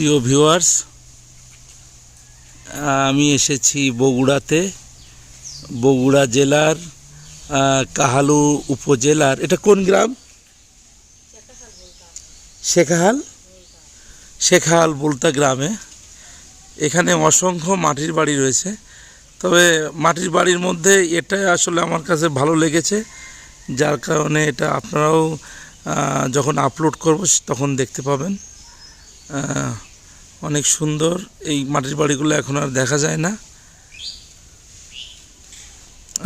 প্রিয় ভিউয়ার্স আমি এসেছি বগুড়াতে। বগুড়া জেলার কাহালু উপজেলার, এটা কোন গ্রাম? শেখাহাল শেখাহাল বলতা গ্রামে। এখানে অসংখ্য মাটির বাড়ি রয়েছে। তবে মাটির বাড়ির মধ্যে এটা আসলে আমার কাছে ভালো লেগেছে। যার কারণে এটা আপনারাও যখন আপলোড করব তখন দেখতে পাবেন। অনেক সুন্দর। এই মাটির বাড়িগুলো এখন আর দেখা যায় না।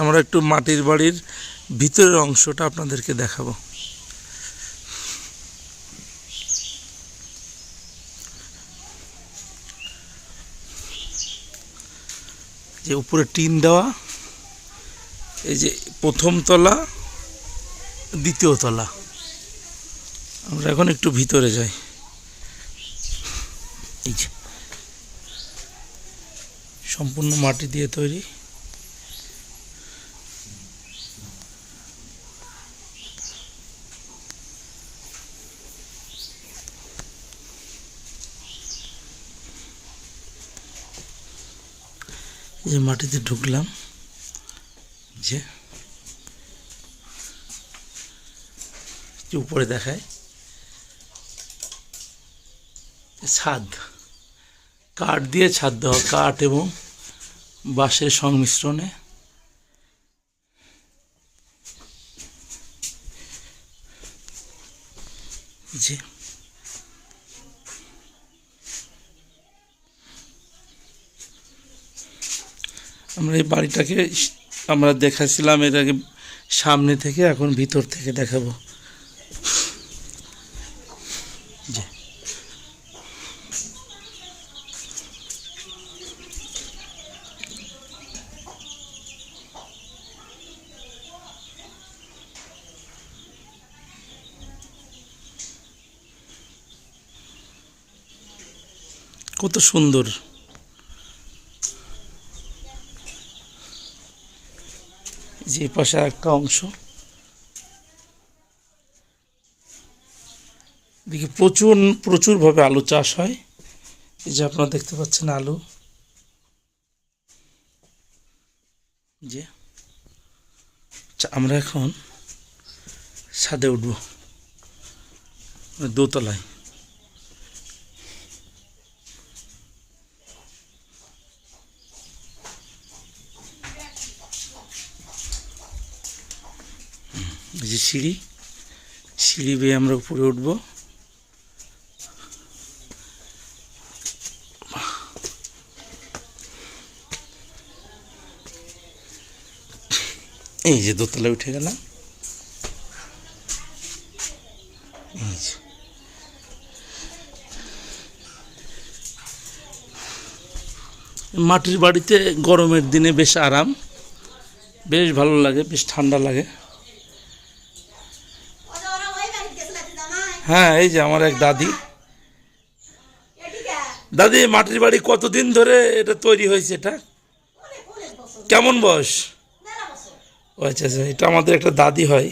আমরা একটু মাটির বাড়ির ভিতরের অংশটা আপনাদেরকে দেখাবো। যে উপরে টিন দেওয়া, এই যে প্রথম তলা, দ্বিতীয় তলা। আমরা এখন একটু ভিতরে যাই। এই যে। সম্পূর্ণ মাটি দিয়ে তৈরি। যে মাটিতে ঢুকলাম। যে উপরে দেখায়। ছাদ। কাঠ দিয়ে ছাদ দেওয়া, কাঠ এবং বাঁশের সংমিশ্রণে। জি আমরা এই বাড়িটাকে আমরা দেখাছিলাম, এটাকে সামনে থেকে, এখন ভিতর থেকে দেখাবো। কত সুন্দর। যে পাশে একটা অংশ। দেখি প্রচুর প্রচুরভাবে আলু চাষ হয়। এই যে আপনারা দেখতে পাচ্ছেন আলু। যে। আচ্ছা, আমরা এখন ছাদে উঠব। দোতলায়। সিঁড়ি সিঁড়ি বেয়ে আমরা উপরে উঠব। এই যে দোতলায় উঠে গেলাম। মাটির বাড়িতে গরমের দিনে বেশ আরাম, বেশ ভালো লাগে, বেশ ঠান্ডা লাগে। হ্যাঁ এই যে আমার এক দাদি। দাদি, মাটির বাড়ি কতদিন ধরে এটা তৈরি হয়েছে এটা? কেমন বয়স? ও আচ্ছা আচ্ছা এটা আমাদের একটা দাদি হয়।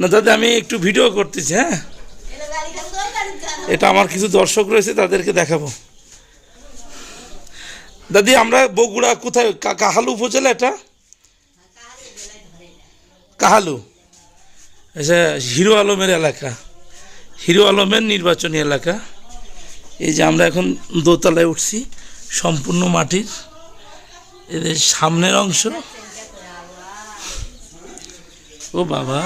না দাদি, আমি একটু ভিডিও করতেছি হ্যাঁ? এটা আমার কিছু দর্শক রয়েছে, তাদেরকে দেখাবো। দাদি, আমরা বগুড়া কোথায়? কাহালু উপজেলা এটা? কাহালু। আচ্ছা হিরো আলমের এলাকা, হিরো আলমের নির্বাচনী এলাকা। এই যে আমরা এখন দোতলায় উঠছি, সম্পূর্ণ মাটির এদের সামনের অংশ। ও বাবা।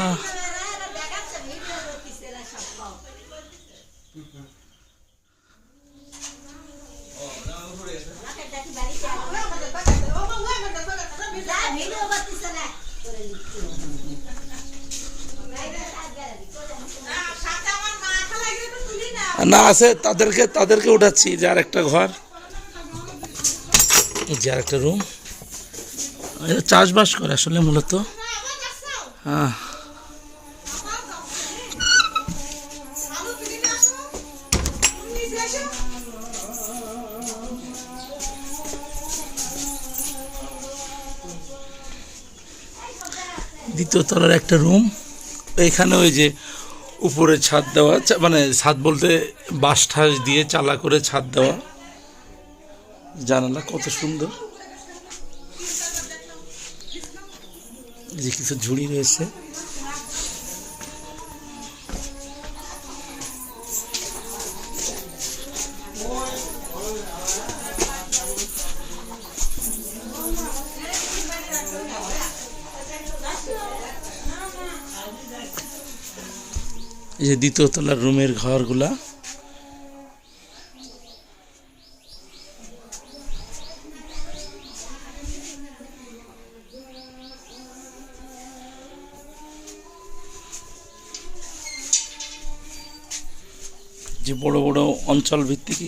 না আছে, তাদেরকে তাদেরকে উঠাচ্ছি, যে আর একটা ঘর যে আর একটা রুম চাষবাস করে আসলে মূলত। হ্যাঁ। দ্বিতীয় তলার একটা রুম এখানে ওই যে উপরে ছাদ দেওয়া মানে ছাদ বলতে বাঁশ ঠাস দিয়ে চালা করে ছাদ দেওয়া। জানালা কত সুন্দর। যে কিছু ঝুড়ি রয়েছে। এই যে দ্বিতীয় তলার রুমের ঘরগুলা। যে বড় বড় অঞ্চল ভিত্তিক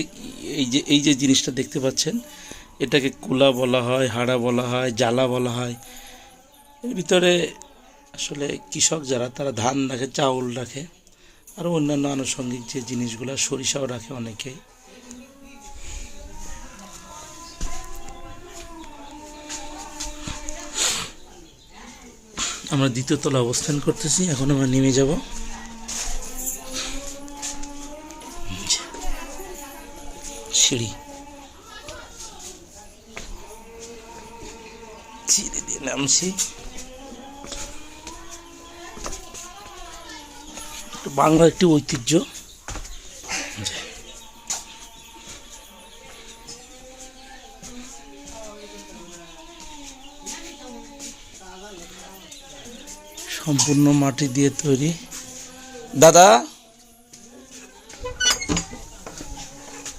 এই যে এই যে জিনিসটা দেখতে পাচ্ছেন, এটাকে কুলা বলা হয়, হাড়া বলা হয়, জ্বালা বলা হয়। এর ভিতরে আসলে কৃষক যারা, তারা ধান রাখে, চাউল রাখে। আরও অন্যান্য আনুষঙ্গিক যে জিনিসগুলো, সরিষাও রাখে অনেকেই আমরা দ্বিতীয় তলা অবস্থান করতেছি, এখন আমরা নেমে যাব। সিঁড়ি। সিঁড়ি দিয়ে নামছি। বাংলার একটি ঐতিহ্য। সম্পূর্ণ মাটি দিয়ে তৈরি। দাদা।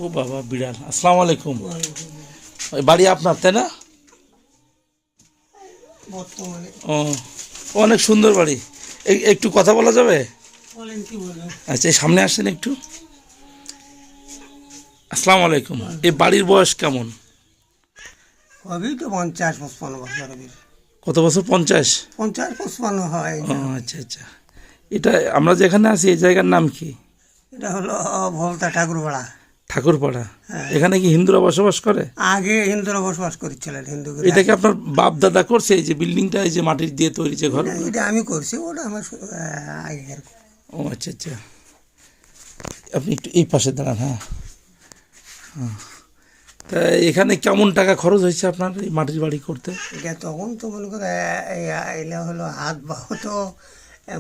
ও বাবা বিড়াল। আসসালামু আলাইকুম। বাড়ি আপনার তাই না? ও অনেক সুন্দর বাড়ি। একটু কথা বলা যাবে? আচ্ছা এই সামনে আসেন একটু। আসসালামু আলাইকুম। এই বাড়ির বয়স কেমন? হবেই তো পঞ্চাশ পঁচপান্ন বছর কত বছর? পঞ্চাশ? পঞ্চাশ পঁচপান্ন হয়। আচ্ছা আচ্ছা। এটা আমরা যেখানে আছি এই জায়গার নাম কি? এটা হলো ভলতা ঠাকুরপাড়া। ঠাকুরপাড়া। হ্যাঁ। এখানে কি হিন্দুরা বসবাস করে? আগে হিন্দুরা বসবাস করেছিলেন হিন্দু এটা কি আপনার বাপ দাদা করছে? এই যে বিল্ডিংটা এই যে মাটির দিয়ে তৈরি যে ঘর? এটা আমি করছি ওটা আমার আগেকার ও আচ্ছা আচ্ছা। আপনি একটু এই পাশে দাঁড়ান হ্যাঁ। হ্যাঁ। তা এখানে কেমন টাকা খরচ হয়েছে আপনার এই মাটির বাড়ি করতে? এটা তখন তো মনে করে এলে হলো হাত বাহু তো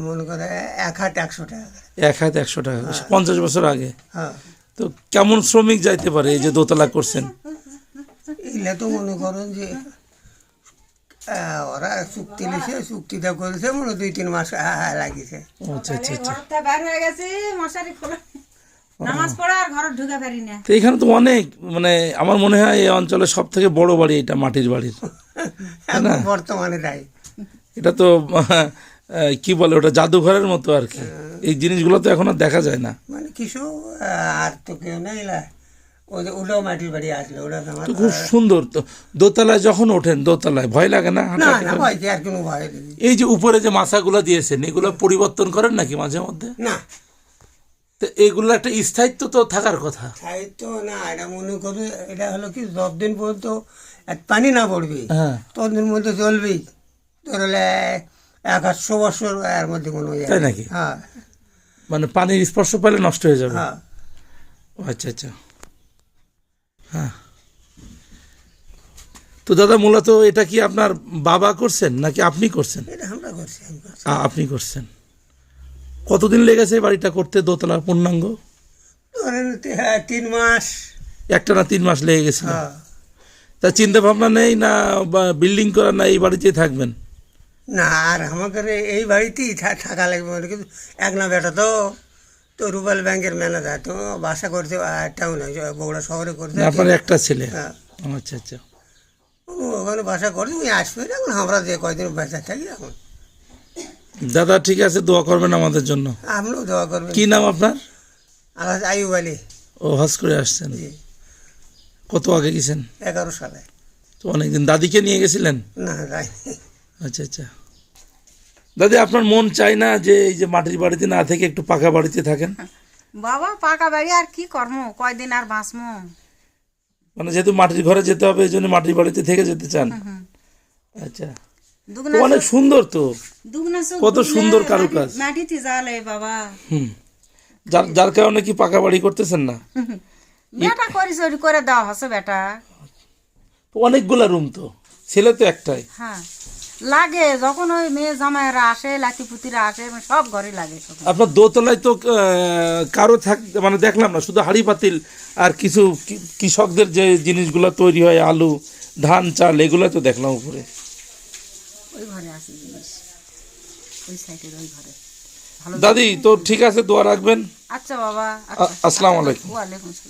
মনে করে এক হাট একশো টাকা এক হাত একশো টাকা পঞ্চাশ বছর আগে। হ্যাঁ। তো কেমন শ্রমিক যাইতে পারে এই যে দোতলা করছেন? এলে তো মনে করেন যে ওরা চুক্তি লিখে চুক্তিটা করেছে মনে হয় দুই তিন মাস আহ, লাগিছে। আচ্ছা আচ্ছা আচ্ছা। হয়ে গেছে মশারি খোলা। তো এখানে তো অনেক মানে আমার মনে হয় এই অঞ্চলে সব থেকে বড় বাড়ি এটা মাটির বাড়ির এখন বর্তমানে তাই এটা তো কি বলে ওটা জাদুঘরের মতো আর কি। এই জিনিসগুলো তো এখন আর দেখা যায় না। মানে কিছু আর তো কেউ নেই ওটাও মাটির বাড়ি আসলো ওটা আমার খুব সুন্দর তো। দোতলায় যখন ওঠেন দোতলায় ভয় লাগে না না না ভয় আর কোনো ভয় এই যে উপরে যে মাছাগুলো দিয়েছেন এগুলো পরিবর্তন করেন নাকি মাঝে মধ্যে? না। তো এগুলো একটা স্থায়িত্ব তো থাকার কথা। সাহিত্য না এটা মনে করবে এটা হলো কি যতদিন পর্যন্ত এক পানি না পড়বে হ্যাঁ। ততদিন মধ্যে চলবেই তোর হলে এক আটশো বছর এর মধ্যে কোনো তাই। নাকি? হ্যাঁ। মানে পানির স্পর্শ পেলে নষ্ট হয়ে যাবে। হ্যাঁ। আচ্ছা আচ্ছা। হ্যাঁ। তো দাদা মূলত এটা কি আপনার বাবা করছেন নাকি আপনি করছেন? আপনি করছেন। কতদিন লেগেছে বাড়িটা করতে দোতলার পূর্ণাঙ্গ? ধরেন হ্যাঁ, তিন মাস। একটা না তিন মাস লেগে গেছিল হ্যাঁ। তা চিন্তা ভাবনা নেই না বিল্ডিং করা না এই বাড়িতেই থাকবেন? না আর আমাদের এই- বাড়িতেই থাকা লাগবে কিন্তু এক না বেটা তো। তো রুবেল ব্যাংকের ম্যানেজার তো বাসা করছে টাউনে বগুড়া শহরে করছে। আপনার একটা ছেলে? হ্যাঁ। আচ্ছা আচ্ছা। ও ওখানে বাসা করছে তুমি আসবে না এখন আমরা যে কয়দিন বেঁচে থাকি এখন। দাদা ঠিক আছে দোয়া করবেন আমাদের জন্য। আপনিও দোয়া করবেন। কি নাম আপনার? আল্লাহ আয়ুব আলী। ও হজ করে আসছেন। কত আগে গেছেন? এগারো সালে। তো অনেকদিন। দাদিকে নিয়ে গেছিলেন? না আচ্ছা আচ্ছা। দাদি আপনার মন চায় না যে এই যে মাটির বাড়িতে না থেকে একটু পাকা বাড়িতে থাকেন? বাবা পাকা বাড়ি আর কি কর্ম? কয়দিন আর বাঁচমো? মানে যেহেতু মাটির ঘরে যেতে হবে এই জন্য মাটির বাড়িতে থেকে যেতে চান? আচ্ছা। অনেক সুন্দর তো। কত সুন্দর কারুকাজ। মাটিতে জ্বালে বাবা। হুম। যার যার কারণে কি পাকা বাড়ি করতেছেন না? বেটা করি চুরি করে দেওয়া হচ্ছে বেটা। অনেকগুলা রুম তো। ছেলে তো একটাই। হ্যাঁ। লাগে যখন ওই মেয়ে জামাইরা আসে লাতি পুতিরা আসে সব ঘরে লাগে আপনার দোতলায় তো কারও থাক মানে দেখলাম না শুধু হাড়ি পাতিল আর কিছু কৃষকদের যে জিনিসগুলো তৈরি হয় আলু ধান চাল এগুলো তো দেখলাম উপরে। ওই ঘরে আছে জিনিস। ওই সাইডের ওই ঘরে। দাদি তো ঠিক আছে দোয়া রাখবেন। আচ্ছা বাবা আ- আসসালামু আলাইকুম। ওয়ালাইকুম আসসালাম।